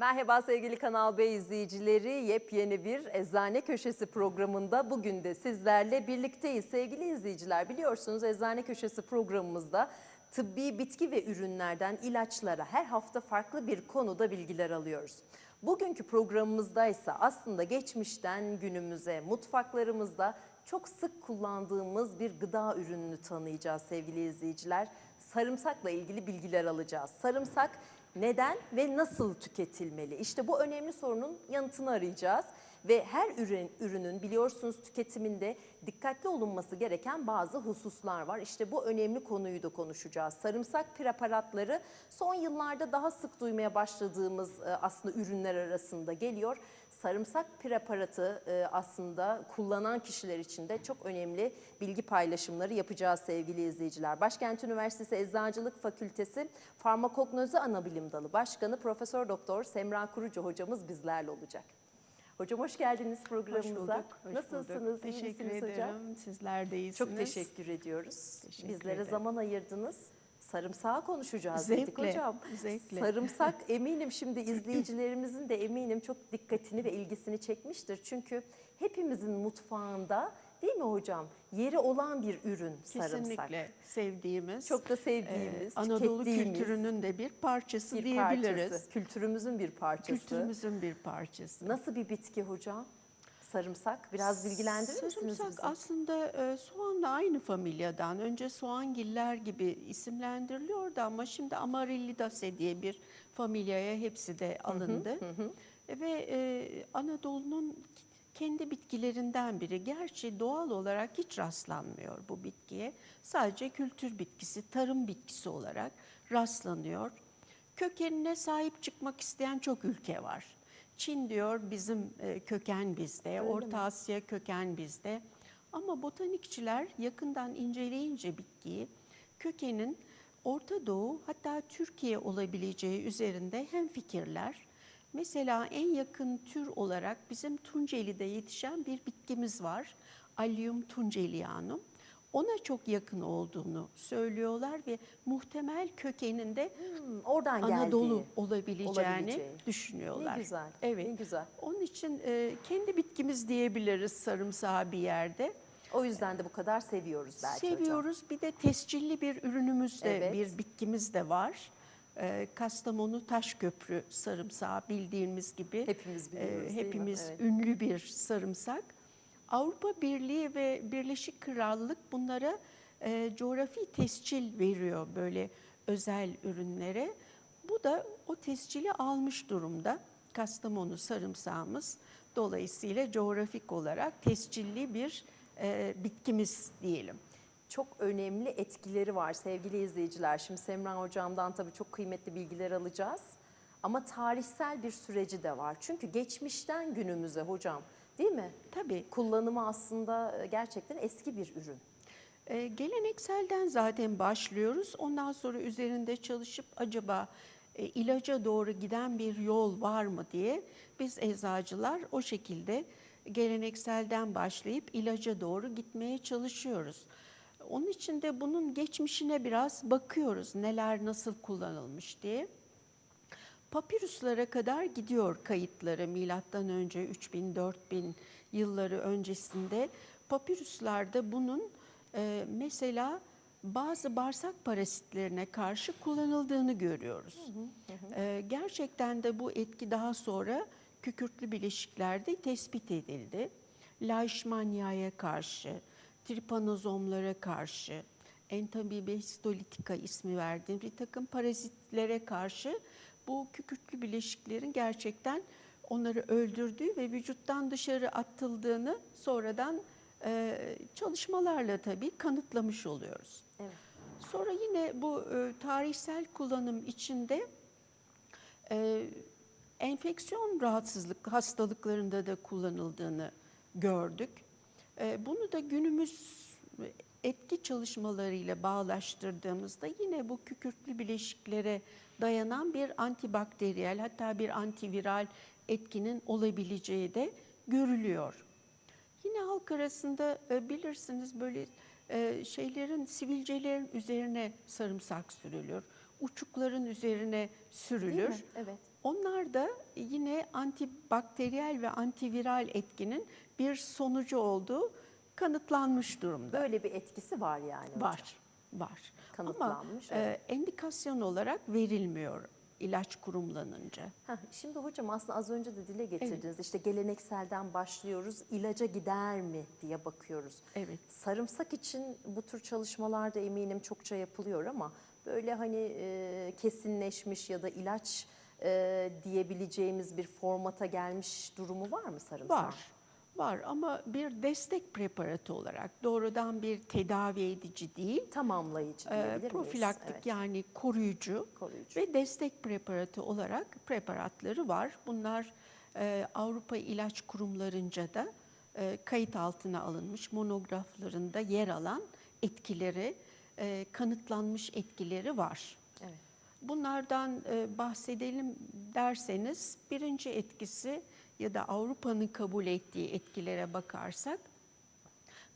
Merhaba sevgili Kanal B izleyicileri. Yepyeni bir Eczane Köşesi programında bugün de sizlerle birlikteyiz. Sevgili izleyiciler biliyorsunuz Eczane Köşesi programımızda tıbbi bitki ve ürünlerden ilaçlara her hafta farklı bir konuda bilgiler alıyoruz. Bugünkü programımızda ise aslında geçmişten günümüze mutfaklarımızda çok sık kullandığımız bir gıda ürününü tanıyacağız sevgili izleyiciler. Sarımsakla ilgili bilgiler alacağız. Sarımsak neden ve nasıl tüketilmeli? İşte bu önemli sorunun yanıtını arayacağız. Ve her ürün, ürünün biliyorsunuz tüketiminde dikkatli olunması gereken bazı hususlar var. İşte bu önemli konuyu da konuşacağız. Sarımsak preparatları son yıllarda daha sık duymaya başladığımız e, aslında ürünler arasında geliyor. Sarımsak preparatı e, aslında kullanan kişiler için de çok önemli bilgi paylaşımları yapacağız sevgili izleyiciler. Başkent Üniversitesi Eczacılık Fakültesi Farmakognozi Anabilim Dalı Başkanı Profesör Doktor Semra Kurucu hocamız bizlerle olacak. Hocam hoş geldiniz programımıza. Hoş bulduk. hoş Nasılsınız? bulduk. Teşekkür ederim. hocam? Sizler de iyisiniz. Çok teşekkür ediyoruz. Teşekkür Bizlere ederim. zaman ayırdınız. Sarımsağı konuşacağız dedik Zevkle, hocam. zevkle. Sarımsak eminim şimdi izleyicilerimizin de eminim çok dikkatini ve ilgisini çekmiştir. Çünkü hepimizin mutfağında değil mi hocam yeri olan bir ürün sarımsak. Kesinlikle sevdiğimiz, Çok da e, sevdiğimiz, Anadolu tükettiğimiz kültürünün de bir parçası bir diyebiliriz. parçası. Kültürümüzün bir parçası. Kültürümüzün bir parçası. Nasıl bir bitki hocam? Sarımsak biraz bilgilendirir misiniz Sarımsak bizi? aslında e, soğanla aynı familyadan. Önce soğangiller gibi isimlendiriliyordu ama şimdi Amaryllidaceae diye bir familyaya hepsi de alındı. Ve e, Anadolu'nun kendi bitkilerinden biri. Gerçi doğal olarak hiç rastlanmıyor bu bitkiye. Sadece kültür bitkisi, tarım bitkisi olarak rastlanıyor. Kökenine sahip çıkmak isteyen çok ülke var. Çin diyor bizim e, köken bizde, Orta Asya köken bizde. Ama botanikçiler yakından inceleyince bitkiyi kökenin Orta Doğu hatta Türkiye olabileceği üzerinde hem fikirler. Mesela en yakın tür olarak bizim Tunceli'de yetişen bir bitkimiz var. Allium tuncelianum. Ona çok yakın olduğunu söylüyorlar ve muhtemel kökeninde Hmm, oradan Anadolu geldiği. olabileceğini olabileceği. düşünüyorlar. Ne güzel, Evet. ne güzel. Onun için e, kendi bitkimiz diyebiliriz sarımsağı bir yerde. O yüzden de bu kadar seviyoruz belki hocam. Seviyoruz. Bir de tescilli bir ürünümüz de, Evet. bir bitkimiz de var. E, Kastamonu Taşköprü sarımsağı bildiğimiz gibi. Hepimiz biliyoruz, değil mi? Hepimiz Evet. ünlü bir sarımsak. Avrupa Birliği ve Birleşik Krallık bunlara e, coğrafi tescil veriyor böyle özel ürünlere. Bu da o tescili almış durumda. Kastamonu sarımsağımız dolayısıyla coğrafik olarak tescilli bir e, bitkimiz diyelim. Çok önemli etkileri var sevgili izleyiciler. Şimdi Semra hocamdan tabii çok kıymetli bilgiler alacağız. Ama tarihsel bir süreci de var. Çünkü geçmişten günümüze hocam değil mi? Tabii Kullanımı aslında gerçekten eski bir ürün. E, gelenekselden zaten başlıyoruz. Ondan sonra üzerinde çalışıp acaba e, ilaca doğru giden bir yol var mı diye biz eczacılar o şekilde gelenekselden başlayıp ilaca doğru gitmeye çalışıyoruz. Onun için de bunun geçmişine biraz bakıyoruz. Neler nasıl kullanılmış diye. Papirüslara kadar gidiyor kayıtları milattan önce 3000 4000 yılları öncesinde. Papirüslerde bunun e, mesela bazı bağırsak parazitlerine karşı kullanıldığını görüyoruz. E, gerçekten de bu etki daha sonra kükürtlü bileşiklerde tespit edildi. Leishmania'ya karşı, tripanozomlara karşı, entamoeba histolitica ismi verdiğim bir takım parazitlere karşı bu kükürtlü bileşiklerin gerçekten onları öldürdüğü ve vücuttan dışarı atıldığını sonradan e, çalışmalarla tabii kanıtlamış oluyoruz. Evet. Sonra yine bu e, tarihsel kullanım içinde e, enfeksiyon rahatsızlık hastalıklarında da kullanıldığını gördük. E, bunu da günümüz etki çalışmalarıyla bağlaştırdığımızda yine bu kükürtlü bileşiklere dayanan bir antibakteriyel hatta bir antiviral etkinin olabileceği de görülüyor. Yine halk arasında e, bilirsiniz böyle e, şeylerin, sivilcelerin üzerine sarımsak sürülür. Uçukların üzerine sürülür. Evet. Onlar da yine antibakteriyel ve antiviral etkinin bir sonucu olduğu kanıtlanmış durumda. Böyle bir etkisi var yani hocam. Var, var. Kanıtlanmış, Ama evet. e, endikasyon olarak verilmiyor ilaç kurumlanınca. Heh, Şimdi hocam aslında az önce de dile getirdiniz. İşte gelenekselden başlıyoruz, ilaca gider mi diye bakıyoruz. Evet. Sarımsak için bu tür çalışmalarda eminim çokça yapılıyor ama böyle hani e, kesinleşmiş ya da ilaç e, diyebileceğimiz bir formata gelmiş durumu var mı sarımsak? Var. Var ama bir destek preparatı olarak doğrudan bir tedavi edici değil, Tamamlayıcı diyebilir miyiz? profilaktik Evet. yani koruyucu, Koruyucu. ve destek preparatı olarak preparatları var. Bunlar e, Avrupa İlaç Kurumlarınca da e, kayıt altına alınmış monograflarında yer alan etkileri, e, kanıtlanmış etkileri var. Evet. Bunlardan e, bahsedelim derseniz birinci etkisi ya da Avrupa'nın kabul ettiği etkilere bakarsak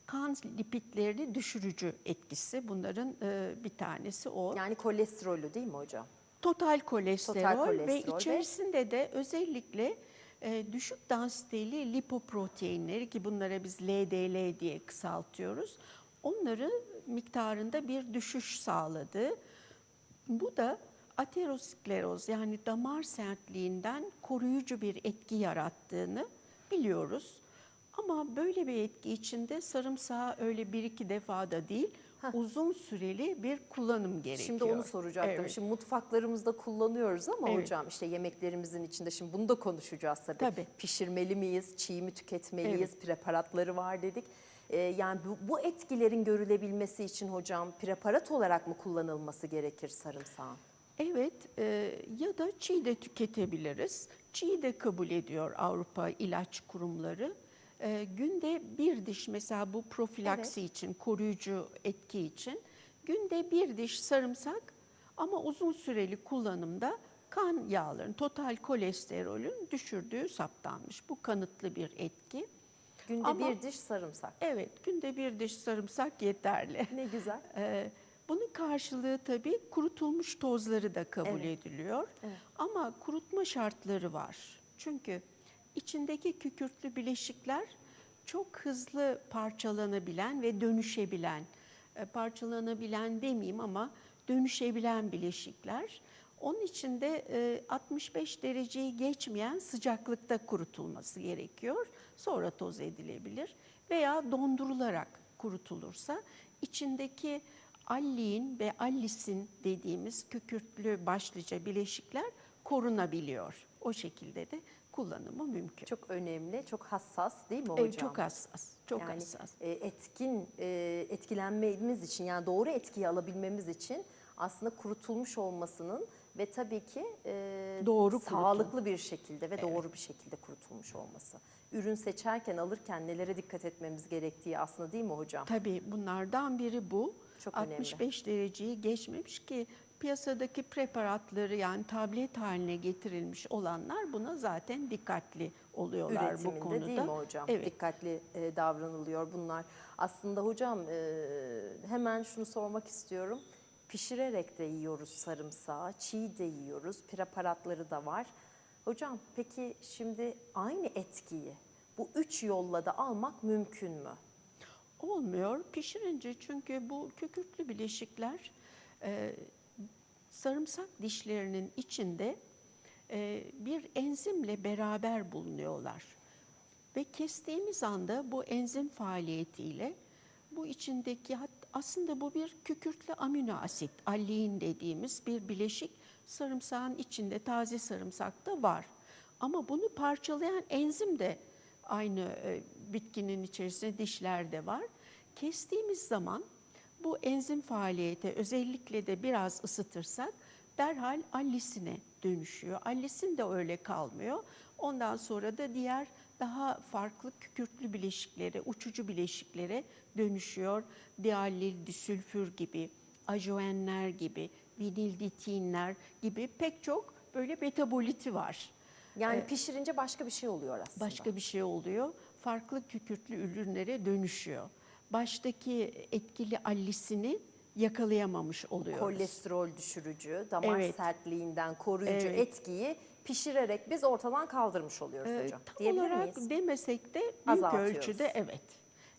kan lipidlerini düşürücü etkisi bunların e, bir tanesi o. Yani kolesterolü değil mi hocam? Total kolesterol, Total ve kolesterol ve- içerisinde de özellikle e, düşük densiteli lipoproteinleri ki bunlara biz LDL diye kısaltıyoruz. Onları miktarında bir düşüş sağladı. Bu da ateroskleroz yani damar sertliğinden koruyucu bir etki yarattığını biliyoruz. Ama böyle bir etki içinde sarımsağı öyle bir iki defa da değil, uzun süreli bir kullanım gerekiyor. Şimdi onu soracaktım. Evet. Şimdi mutfaklarımızda kullanıyoruz ama Evet. hocam işte yemeklerimizin içinde şimdi bunu da konuşacağız tabii. Tabii. Pişirmeli miyiz, çiğ mi tüketmeliyiz, preparatları var dedik. Ee, yani bu, bu etkilerin görülebilmesi için hocam preparat olarak mı kullanılması gerekir sarımsağın? Evet e, ya da çiğ de tüketebiliriz. Çiğ de kabul ediyor Avrupa İlaç Kurumları. E, günde bir diş mesela bu profilaksi için, koruyucu etki için günde bir diş sarımsak ama uzun süreli kullanımda kan yağlarının, total kolesterolün düşürdüğü saptanmış. Bu kanıtlı bir etki. Günde Ama- bir diş sarımsak. Evet, günde bir diş sarımsak yeterli. Ne güzel. Ee, bunun karşılığı tabii kurutulmuş tozları da kabul Evet. ediliyor. Evet. Ama kurutma şartları var. Çünkü içindeki kükürtlü bileşikler çok hızlı parçalanabilen ve dönüşebilen, e, parçalanabilen demeyeyim ama dönüşebilen bileşikler. Onun için de e, 65 dereceyi geçmeyen sıcaklıkta kurutulması gerekiyor. Sonra toz edilebilir veya dondurularak kurutulursa içindeki alliin ve allisin dediğimiz kükürtlü başlıca bileşikler korunabiliyor. O şekilde de kullanımı mümkün. Çok önemli, çok hassas değil mi hocam? Evet, çok hassas, çok yani hassas. e, etkin e, etkilenmemiz için yani doğru etkiyi alabilmemiz için aslında kurutulmuş olmasının ve tabii ki e, Doğru sağlıklı bir şekilde ve doğru bir şekilde kurutulmuş olması. Ürün seçerken alırken nelere dikkat etmemiz gerektiği aslında değil mi hocam? Tabii bunlardan biri bu. Çok önemli. 65 dereceyi geçmemiş ki piyasadaki preparatları yani tablet haline getirilmiş olanlar buna zaten dikkatli oluyorlar bu Üretiminde konuda. değil mi hocam? Evet. Dikkatli e, davranılıyor bunlar. Aslında hocam e, hemen şunu sormak istiyorum. Pişirerek de yiyoruz sarımsağı, çiğ de yiyoruz, preparatları da var. Hocam peki şimdi aynı etkiyi bu üç yolla da almak mümkün mü? Olmuyor pişirince çünkü bu kükürtlü bileşikler e, sarımsak dişlerinin içinde e, bir enzimle beraber bulunuyorlar. Ve kestiğimiz anda bu enzim faaliyetiyle bu içindeki aslında bu bir kükürtlü amino asit, alliin dediğimiz bir bileşik sarımsağın içinde taze sarımsakta var. Ama bunu parçalayan enzim de aynı e, bitkinin içerisinde dişlerde var. Kestiğimiz zaman bu enzim faaliyeti özellikle de biraz ısıtırsak derhal allisine dönüşüyor. Allisin de öyle kalmıyor. Ondan sonra da diğer daha farklı kükürtlü bileşiklere, uçucu bileşiklere dönüşüyor. Diallil, disülfür gibi, ajoenler gibi, vinilditeinler gibi pek çok böyle metaboliti var. Yani pişirince başka bir şey oluyor aslında. Başka bir şey oluyor. Farklı kükürtlü ürünlere dönüşüyor. Baştaki etkili allisini yakalayamamış oluyoruz. kolesterol düşürücü, damar Evet. sertliğinden koruyucu Evet. etkiyi pişirerek biz ortadan kaldırmış oluyoruz Ee, hocam. tam Diyebilir olarak miyiz? demesek de büyük Azaltıyoruz. ölçüde evet.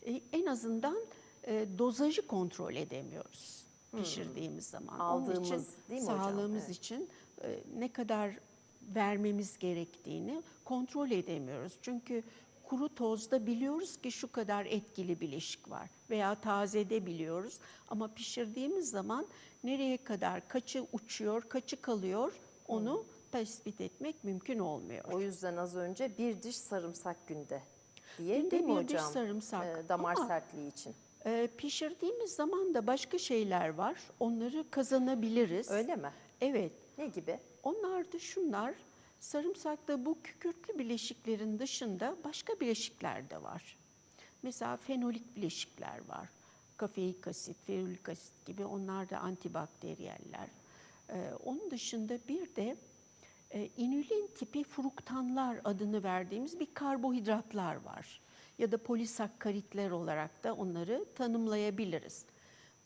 E, en azından e, dozajı kontrol edemiyoruz pişirdiğimiz zaman. Onun Hmm. Aldığımız, için değil mi hocam? sağlığımız Evet. için e, ne kadar vermemiz gerektiğini kontrol edemiyoruz. Çünkü kuru tozda biliyoruz ki şu kadar etkili bileşik var veya tazede biliyoruz ama pişirdiğimiz zaman nereye kadar kaçı uçuyor, kaçı kalıyor onu tespit etmek mümkün olmuyor. O yüzden az önce bir diş sarımsak günde diye Günde değil mi bir diş hocam? sarımsak. Ee, damar Ama- sertliği için. Ee, pişirdiğimiz zaman da başka şeyler var. Onları kazanabiliriz. Öyle mi? Evet. Ne gibi? Onlar da şunlar. Sarımsakta bu kükürtlü bileşiklerin dışında başka bileşikler de var. Mesela fenolik bileşikler var. Kafeik asit, ferulik asit gibi onlar da antibakteriyeller. Ee, onun dışında bir de e, inülin tipi fruktanlar adını verdiğimiz bir karbohidratlar var. Ya da polisakkaritler olarak da onları tanımlayabiliriz.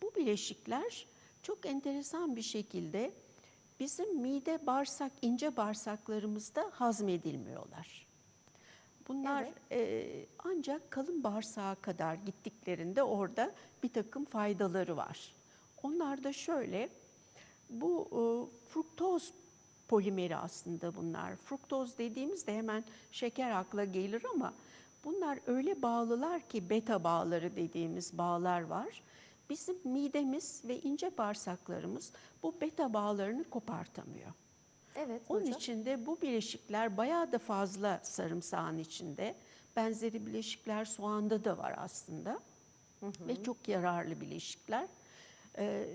Bu bileşikler çok enteresan bir şekilde bizim mide, bağırsak, ince bağırsaklarımızda hazmedilmiyorlar. Bunlar e, ancak kalın bağırsağa kadar gittiklerinde orada bir takım faydaları var. Onlar da şöyle, bu e, fruktoz polimeri aslında bunlar. Fruktoz dediğimizde hemen şeker akla gelir ama bunlar öyle bağlılar ki beta bağları dediğimiz bağlar var. Bizim midemiz ve ince bağırsaklarımız bu beta bağlarını kopartamıyor. Evet Onun hocam. için de bu bileşikler bayağı da fazla sarımsağın içinde. Benzeri bileşikler soğanda da var aslında. Ve çok yararlı bileşikler. Ee,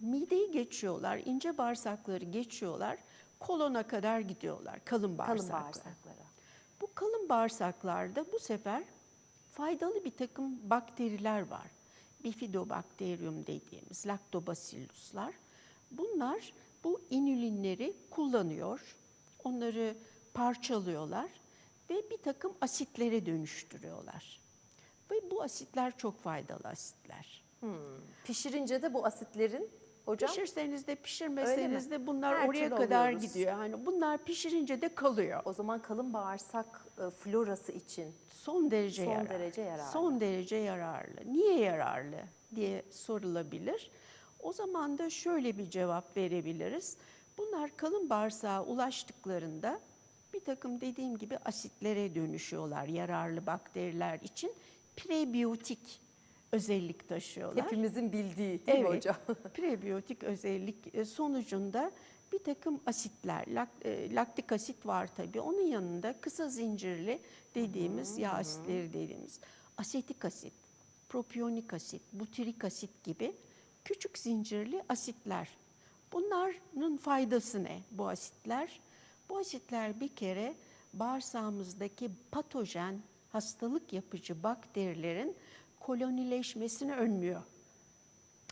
mideyi geçiyorlar, ince bağırsakları geçiyorlar, kolona kadar gidiyorlar, kalın bağırsaklara. Kalın bağırsaklara. Bu kalın bağırsaklarda bu sefer faydalı bir takım bakteriler var. Bifidobakterium dediğimiz laktobacilluslar. Bunlar bu inülinleri kullanıyor, onları parçalıyorlar ve bir takım asitlere dönüştürüyorlar. Ve bu asitler çok faydalı asitler. Pişirince de bu asitlerin hocam Pişirseniz de pişirmeseniz de bunlar Her oraya kadar alıyoruz. gidiyor. Yani bunlar pişirince de kalıyor. o zaman kalın bağırsak e, florası için Son derece Son yararlı. derece yararlı. Son derece yararlı. Niye yararlı diye sorulabilir. O zaman da şöyle bir cevap verebiliriz. Bunlar kalın bağırsağa ulaştıklarında bir takım dediğim gibi asitlere dönüşüyorlar yararlı bakteriler için. Prebiyotik özellik taşıyorlar. hepimizin bildiği değil mi Evet, hocam? prebiyotik özellik e, sonucunda bir takım asitler, e, laktik asit var tabii. Onun yanında kısa zincirli dediğimiz yağ asitleri dediğimiz asetik asit, propiyonik asit, butyrik asit gibi küçük zincirli asitler. Bunların faydası ne bu asitler? Bu asitler bir kere bağırsağımızdaki patojen, hastalık yapıcı bakterilerin kolonileşmesini önlüyor.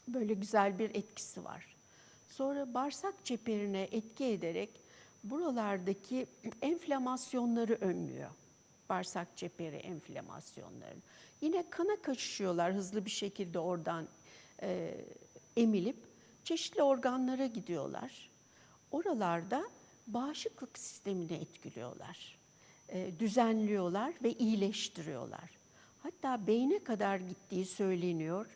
Böyle güzel bir etkisi var. Sonra bağırsak çeperine etki ederek buralardaki enflamasyonları önlüyor. Bağırsak çeperi enflamasyonlarını. Yine kana kaçışıyorlar hızlı bir şekilde oradan e, emilip çeşitli organlara gidiyorlar. Oralarda bağışıklık sistemini etkiliyorlar. E, düzenliyorlar ve iyileştiriyorlar. Hatta beyne kadar gittiği söyleniyor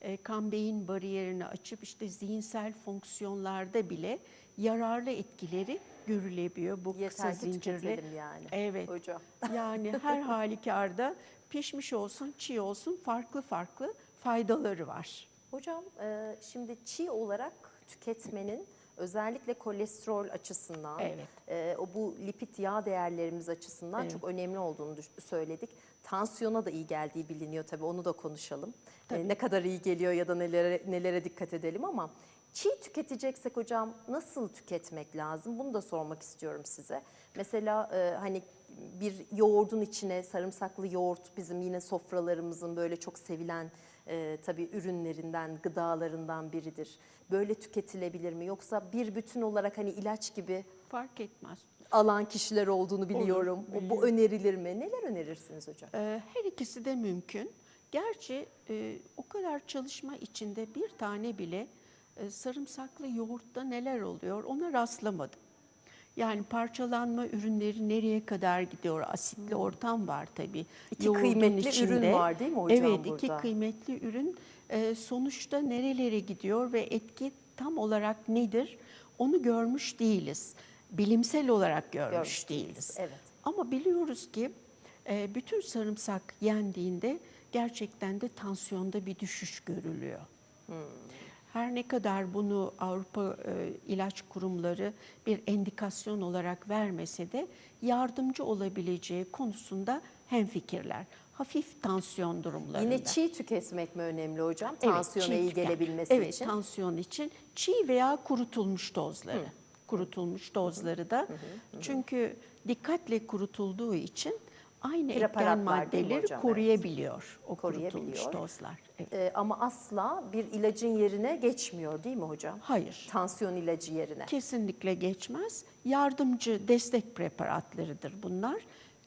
e, kan beyin bariyerini açıp işte zihinsel fonksiyonlarda bile yararlı etkileri görülebiliyor bu kısa Yeter ki zincirli. yani Evet. hocam. Yani her halükarda pişmiş olsun, çiğ olsun farklı farklı faydaları var. Hocam e, şimdi çiğ olarak tüketmenin özellikle kolesterol açısından, Evet. e, o bu lipid yağ değerlerimiz açısından Evet. çok önemli olduğunu söyledik. Tansiyona da iyi geldiği biliniyor tabii onu da konuşalım. E, ne kadar iyi geliyor ya da nelere nelere dikkat edelim ama çiğ tüketeceksek hocam nasıl tüketmek lazım? Bunu da sormak istiyorum size. Mesela e, hani bir yoğurdun içine sarımsaklı yoğurt bizim yine sofralarımızın böyle çok sevilen e, tabii ürünlerinden, gıdalarından biridir. Böyle tüketilebilir mi? Yoksa bir bütün olarak hani ilaç gibi Fark etmez. Alan kişiler olduğunu biliyorum. O- Bu önerilir mi? Neler önerirsiniz hocam? Ee, Her ikisi de mümkün. Gerçi e, o kadar çalışma içinde bir tane bile e, sarımsaklı yoğurtta neler oluyor ona rastlamadım. Yani parçalanma ürünleri nereye kadar gidiyor? Asitli ortam var tabii. Hmm. İki yoğurdun kıymetli ürün var değil mi hocam Evet, iki burada? kıymetli ürün e, sonuçta nerelere gidiyor ve etki tam olarak nedir? Onu görmüş değiliz. Bilimsel olarak görmüş, Görmüş değiliz, değiliz. evet. Ama biliyoruz ki e, bütün sarımsak yendiğinde gerçekten de tansiyonda bir düşüş görülüyor. Her ne kadar bunu Avrupa e, ilaç kurumları bir endikasyon olarak vermese de yardımcı olabileceği konusunda hemfikirler. Hafif tansiyon durumlarında. Yine çiğ tüketmek mi önemli hocam? Evet, Tansiyona çiğ iyi tüken- gelebilmesi evet, için. tansiyon için çiğ veya kurutulmuş tozları. Kurutulmuş tozları da çünkü dikkatle kurutulduğu için aynı etken maddeleri hocam? Evet. koruyabiliyor o Koruyabiliyor. kurutulmuş tozlar. Evet. Ee, ama asla bir ilacın yerine geçmiyor değil mi hocam? Hayır. Tansiyon ilacı yerine. Kesinlikle geçmez. Yardımcı destek preparatlarıdır bunlar.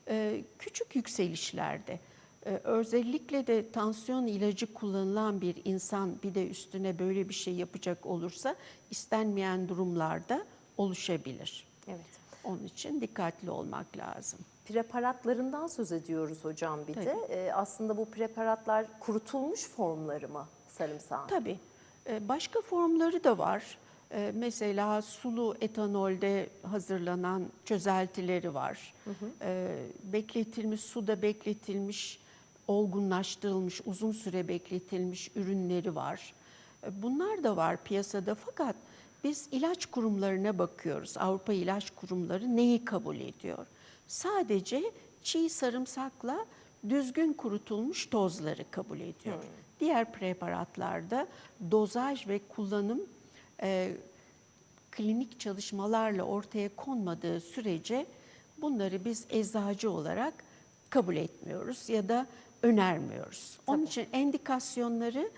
Ee, küçük yükselişlerde e, özellikle de tansiyon ilacı kullanılan bir insan bir de üstüne böyle bir şey yapacak olursa istenmeyen durumlarda oluşabilir. Evet. Onun için dikkatli olmak lazım. Preparatlarından söz ediyoruz hocam bir de. Ee, aslında bu preparatlar kurutulmuş formları mı sarımsağın? Tabii. Ee, Başka formları da var. Ee, Mesela sulu etanolde hazırlanan çözeltileri var. Ee, Bekletilmiş, suda bekletilmiş, olgunlaştırılmış, uzun süre bekletilmiş ürünleri var. Ee, Bunlar da var piyasada fakat biz ilaç kurumlarına bakıyoruz. Avrupa ilaç kurumları neyi kabul ediyor? Sadece çiğ sarımsakla düzgün kurutulmuş tozları kabul ediyor. Diğer preparatlarda dozaj ve kullanım e, klinik çalışmalarla ortaya konmadığı sürece bunları biz eczacı olarak kabul etmiyoruz ya da önermiyoruz. Onun Tabii. için endikasyonları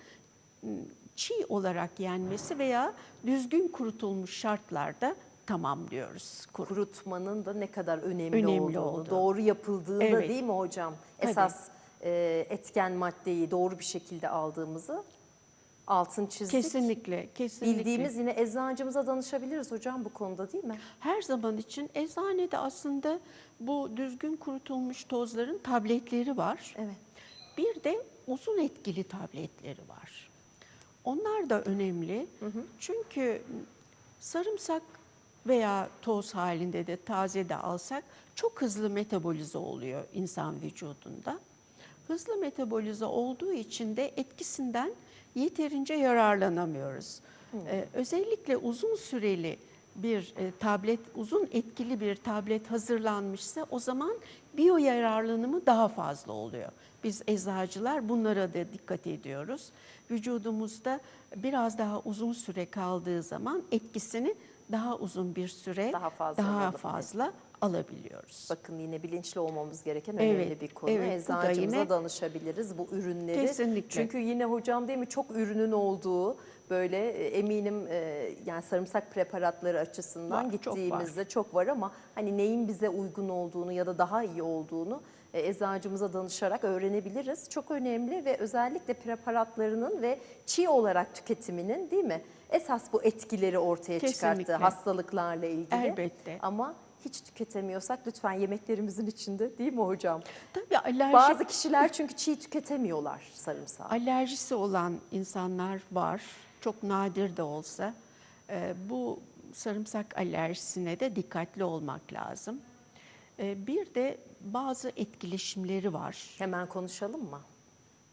çiğ olarak yenmesi veya düzgün kurutulmuş şartlarda tamamlıyoruz. Kur- Kurutmanın da ne kadar önemli, Önemli olduğunu, olduğu. doğru yapıldığında Evet. değil mi hocam? Tabii. Esas e, etken maddeyi doğru bir şekilde aldığımızı altın çizdik. Kesinlikle, kesinlikle. Bildiğimiz yine eczacımıza danışabiliriz hocam bu konuda değil mi? Her zaman için eczanede aslında bu düzgün kurutulmuş tozların tabletleri var. Evet. Bir de uzun etkili tabletleri var. Onlar da önemli. Çünkü sarımsak veya toz halinde de taze de alsak çok hızlı metabolize oluyor insan vücudunda. Hızlı metabolize olduğu için de etkisinden yeterince yararlanamıyoruz. Ee, özellikle uzun süreli bir e, tablet, uzun etkili bir tablet hazırlanmışsa o zaman biyo yararlanımı daha fazla oluyor. Biz eczacılar bunlara da dikkat ediyoruz. Vücudumuzda biraz daha uzun süre kaldığı zaman etkisini daha uzun bir süre Daha fazla daha fazla alabiliyoruz. Bakın yine bilinçli olmamız gereken Evet, önemli bir konu. evet, Eczacımıza yine- danışabiliriz bu ürünleri. Kesinlikle. Çünkü yine hocam değil mi çok ürünün olduğu böyle e, eminim e, yani sarımsak preparatları açısından Var, çok var. gittiğimizde çok var. ama hani neyin bize uygun olduğunu ya da daha iyi olduğunu eczacımıza danışarak öğrenebiliriz. Çok önemli ve özellikle preparatlarının ve çiğ olarak tüketiminin değil mi? Esas bu etkileri ortaya çıkarttığı Kesinlikle. hastalıklarla ilgili. Elbette. Ama hiç tüketemiyorsak lütfen yemeklerimizin içinde değil mi hocam? Tabii alerji, Bazı kişiler çünkü çiğ tüketemiyorlar sarımsağı. alerjisi olan insanlar var. Çok nadir de olsa. Ee, bu sarımsak alerjisine de dikkatli olmak lazım. Ee, bir de bazı etkileşimleri var. Hemen konuşalım mı?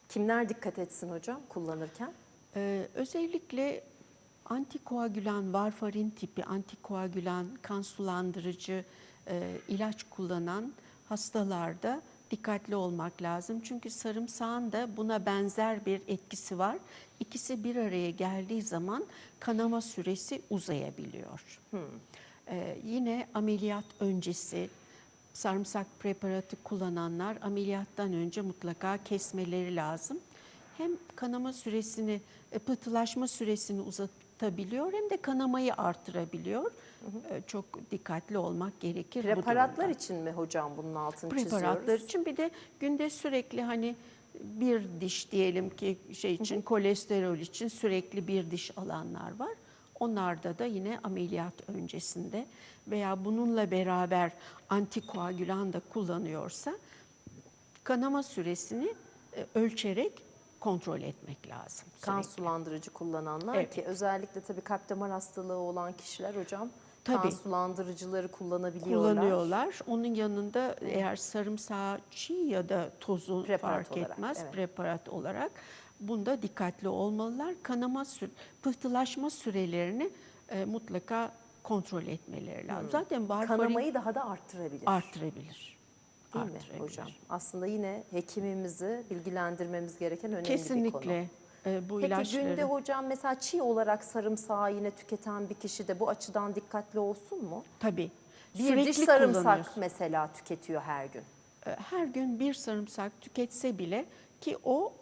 Kimler dikkat etsin hocam kullanırken? Ee, özellikle antikoagülan, varfarin tipi antikoagülan, kan sulandırıcı e, ilaç kullanan hastalarda dikkatli olmak lazım. Çünkü sarımsağın da buna benzer bir etkisi var. İkisi bir araya geldiği zaman kanama süresi uzayabiliyor. Ee, yine ameliyat öncesi sarımsak preparatı kullananlar ameliyattan önce mutlaka kesmeleri lazım. Hem kanama süresini, e, pıhtılaşma süresini uzatabiliyor hem de kanamayı artırabiliyor. E, Çok dikkatli olmak gerekir Preparatlar için mi hocam bunun altını Preparatlar çiziyoruz? için bir de günde sürekli hani bir diş diyelim ki şey için kolesterol için sürekli bir diş alanlar var. Onlarda da yine ameliyat öncesinde veya bununla beraber antikoagülan da kullanıyorsa kanama süresini e, ölçerek kontrol etmek lazım. Kan sürekli. sulandırıcı kullananlar Evet. ki özellikle tabii kalp damar hastalığı olan kişiler hocam kan Tabii. sulandırıcıları kullanabiliyorlar. kullanıyorlar. Onun yanında eğer sarımsağı çiğ ya da tozu Preparat fark olarak, etmez evet. preparat olarak bunda dikkatli olmalılar. Kanama pıhtılaşma sürelerini e, mutlaka kontrol etmeleri lazım. Zaten varfarin Hmm. Kanamayı daha da arttırabilir. arttırabilir. Değil mi hocam? Aslında yine hekimimizi bilgilendirmemiz gereken önemli bir konu. Kesinlikle e, bu Peki ilaçları. günde hocam mesela çiğ olarak sarımsağı yine tüketen bir kişi de bu açıdan dikkatli olsun mu? Tabii. Bir sürekli diş sarımsak mesela tüketiyor her gün. E, her gün bir sarımsak tüketse bile ki o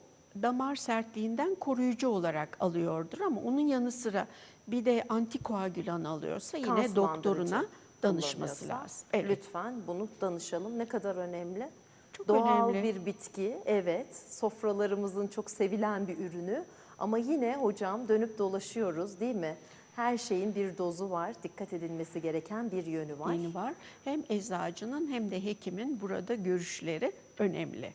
damar sertliğinden koruyucu olarak alıyordur ama onun yanı sıra bir de antikoagülan alıyorsa yine doktoruna danışması lazım. Evet. Lütfen bunu danışalım. Ne kadar önemli? Çok Doğal önemli. bir bitki, evet. Sofralarımızın çok sevilen bir ürünü. Ama yine hocam dönüp dolaşıyoruz değil mi? Her şeyin bir dozu var, dikkat edilmesi gereken bir yönü var. Yeni var. Hem eczacının hem de hekimin burada görüşleri önemli.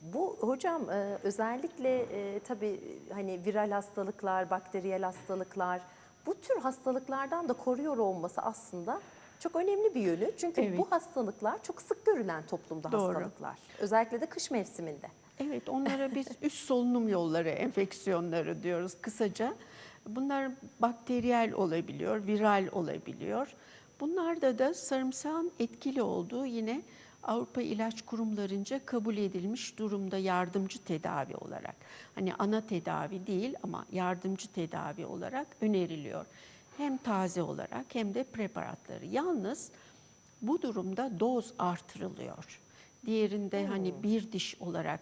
Bu hocam e, özellikle e, tabii hani viral hastalıklar, bakteriyel hastalıklar bu tür hastalıklardan da koruyor olması aslında çok önemli bir yönü. Çünkü Evet. bu hastalıklar çok sık görülen toplumda Doğru. hastalıklar. Özellikle de kış mevsiminde. Evet, onlara biz üst solunum yolları enfeksiyonları diyoruz kısaca. Bunlar bakteriyel olabiliyor, viral olabiliyor. Bunlarda da sarımsağın etkili olduğu yine Avrupa İlaç Kurumlarınca kabul edilmiş durumda yardımcı tedavi olarak. Hani ana tedavi değil ama yardımcı tedavi olarak öneriliyor. Hem taze olarak hem de preparatları. Yalnız bu durumda doz artırılıyor. Diğerinde hani bir diş olarak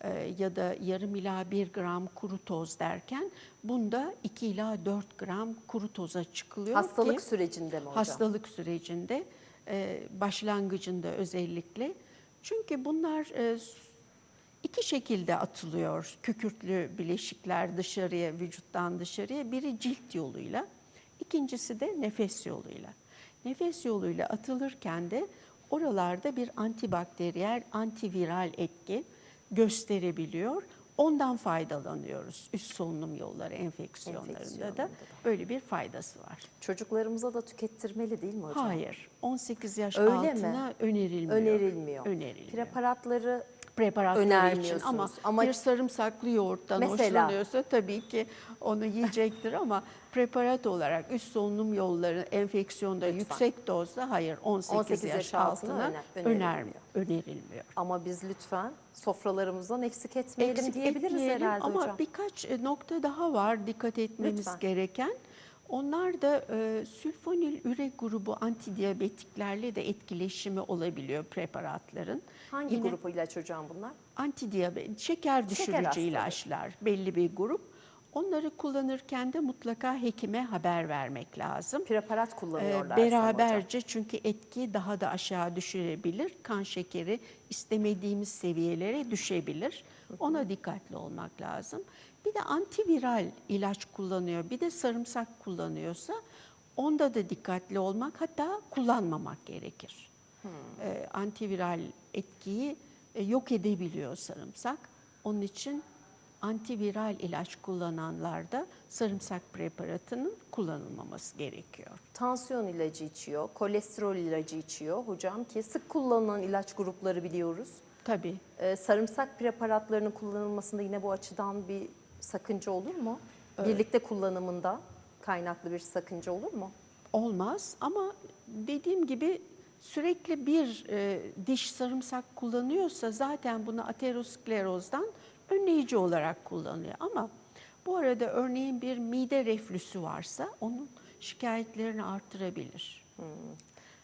e, ya da yarım ila bir gram kuru toz derken bunda 2 ila 4 gram kuru toza çıkılıyor Hastalık ki sürecinde mi hocam? hastalık sürecinde başlangıcında özellikle. Çünkü bunlar e, iki şekilde atılıyor kükürtlü bileşikler dışarıya, vücuttan dışarıya. Biri cilt yoluyla, ikincisi de nefes yoluyla. Nefes yoluyla atılırken de oralarda bir antibakteriyel, antiviral etki gösterebiliyor. Ondan faydalanıyoruz üst solunum yolları enfeksiyonlarında da. böyle bir faydası var. Çocuklarımıza da tükettirmeli değil mi hocam? Hayır, 18 yaş Öyle altına mi? önerilmiyor. Önerilmiyor. Önerilmiyor. Preparatları Preparatları için ama, Ama- bir sarımsaklı yoğurttan Mesela? hoşlanıyorsa tabii ki onu yiyecektir ama preparat olarak üst solunum yolları enfeksiyonda Lütfen. yüksek dozda hayır 18, 18 yaş, yaş altına altına öner- öner, önerilmiyor. önerilmiyor. ama biz lütfen sofralarımızdan eksik etmeyelim Eksik diyebiliriz etmeyelim herhalde ama hocam. birkaç e, nokta daha var dikkat etmemiz Lütfen. gereken. Onlar da e, sülfonil üre grubu antidiyabetiklerle de etkileşimi olabiliyor preparatların. Hangi Yine- grup ilaç hocam bunlar? antidiyabet, şeker düşürücü hastalığı. ilaçlar belli bir grup. Onları kullanırken de mutlaka hekime haber vermek lazım. Preparat Ee, kullanıyorlar. beraberce çünkü etki daha da aşağı düşürebilir. Kan şekeri istemediğimiz seviyelere düşebilir. Ona dikkatli olmak lazım. Bir de antiviral ilaç kullanıyor, bir de sarımsak kullanıyorsa onda da dikkatli olmak hatta kullanmamak gerekir. Ee, antiviral etkiyi e, yok edebiliyor sarımsak. Onun için antiviral ilaç kullananlarda sarımsak preparatının kullanılmaması gerekiyor. Tansiyon ilacı içiyor, kolesterol ilacı içiyor hocam ki sık kullanılan ilaç grupları biliyoruz. Tabii Ee, sarımsak preparatlarının kullanılmasında yine bu açıdan bir sakınca olur mu? Birlikte kullanımında kaynaklı bir sakınca olur mu? olmaz ama dediğim gibi sürekli bir e, diş sarımsak kullanıyorsa zaten bunu aterosklerozdan önleyici olarak kullanıyor. Ama bu arada örneğin bir mide reflüsü varsa onun şikayetlerini arttırabilir.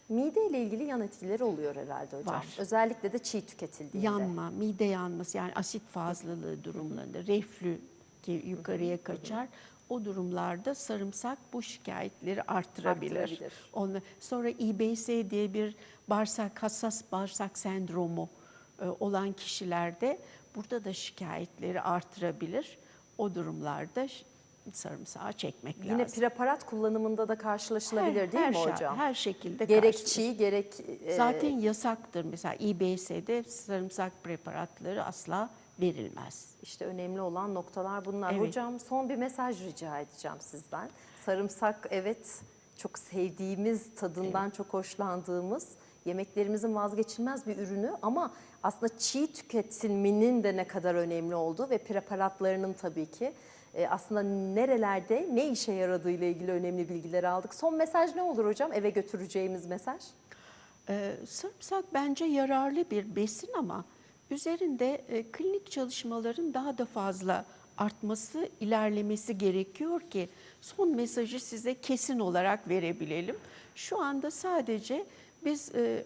Mide ile ilgili yan etkileri oluyor herhalde hocam. Var. Özellikle de çiğ tüketildiğinde. Yanma, mide yanması yani asit fazlalığı durumlarında reflü ki yukarıya kaçar. O durumlarda sarımsak bu şikayetleri arttırabilir. Arttırabilir. Onu, sonra İBS diye bir bağırsak hassas bağırsak sendromu e, olan kişilerde burada da şikayetleri artırabilir. O durumlarda sarımsağı çekmek Yine lazım. preparat kullanımında da karşılaşılabilir değil mi her, hocam? Her şekilde gerek çiğ gerek e, Zaten yasaktır mesela İBS'de sarımsak preparatları asla verilmez. işte önemli olan noktalar bunlar. Evet. Hocam son bir mesaj rica edeceğim sizden. Sarımsak evet çok sevdiğimiz, tadından çok hoşlandığımız yemeklerimizin vazgeçilmez bir ürünü ama aslında çiğ tüketilmenin de ne kadar önemli olduğu ve preparatlarının tabii ki e, aslında nerelerde ne işe yaradığı ile ilgili önemli bilgiler aldık. Son mesaj ne olur hocam? Eve götüreceğimiz mesaj? Ee, sarımsak bence yararlı bir besin ama üzerinde e, klinik çalışmaların daha da fazla artması, ilerlemesi gerekiyor ki son mesajı size kesin olarak verebilelim. Şu anda sadece biz e,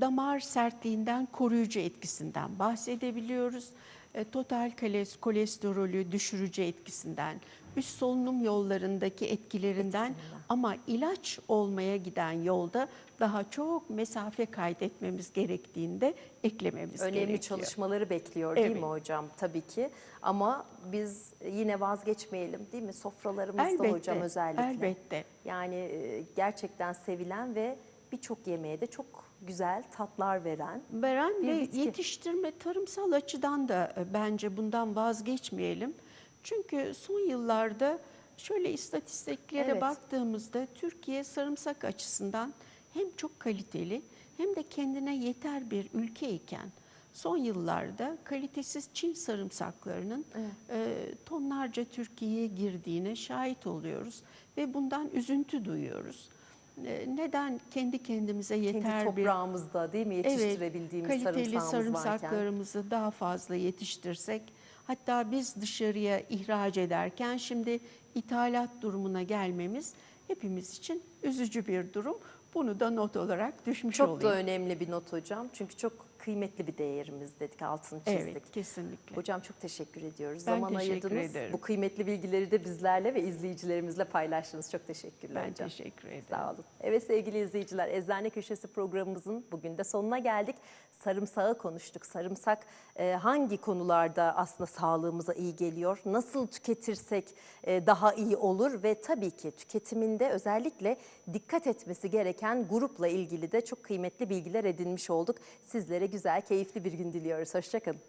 damar sertliğinden koruyucu etkisinden bahsedebiliyoruz. E, total koles- kolesterolü düşürücü etkisinden, üst solunum yollarındaki etkilerinden ama ilaç olmaya giden yolda daha çok mesafe kaydetmemiz gerektiğinde eklememiz Önemli gerekiyor. çalışmaları bekliyor değil mi hocam? Tabii ki. Ama biz yine vazgeçmeyelim değil mi? Sofralarımızda Elbette, hocam özellikle. elbette. Yani e, gerçekten sevilen ve birçok yemeğe de çok güzel tatlar veren. Veren ve bitki. yetiştirme tarımsal açıdan da e, bence bundan vazgeçmeyelim. Çünkü son yıllarda şöyle istatistiklere Evet. baktığımızda Türkiye sarımsak açısından hem çok kaliteli hem de kendine yeter bir ülke iken son yıllarda kalitesiz Çin sarımsaklarının e, tonlarca Türkiye'ye girdiğine şahit oluyoruz ve bundan üzüntü duyuyoruz. E, Neden kendi kendimize yeter Kendi bir toprağımızda değil mi yetiştirebildiğimiz evet, kaliteli sarımsağımız varken. sarımsaklarımızı daha fazla yetiştirsek, hatta biz dışarıya ihraç ederken şimdi ithalat durumuna gelmemiz hepimiz için üzücü bir durum. Bunu da not olarak düşmüş Çok olayım. da önemli bir not hocam. Çünkü çok kıymetli bir değerimiz dedik, altını çizdik. Evet, kesinlikle. Hocam çok teşekkür ediyoruz. Ben Zaman teşekkür ayırdınız. ederim. Bu kıymetli bilgileri de bizlerle ve izleyicilerimizle paylaştınız. Çok teşekkürler Ben hocam. teşekkür ederim. Sağ olun. Evet sevgili izleyiciler, Eczane Köşesi programımızın bugün de sonuna geldik. Sarımsağı konuştuk. Sarımsak e, hangi konularda aslında sağlığımıza iyi geliyor? Nasıl tüketirsek e, daha iyi olur? Ve tabii ki tüketiminde özellikle dikkat etmesi gereken grupla ilgili de çok kıymetli bilgiler edinmiş olduk. Sizlere güzel, keyifli bir gün diliyoruz. Hoşçakalın.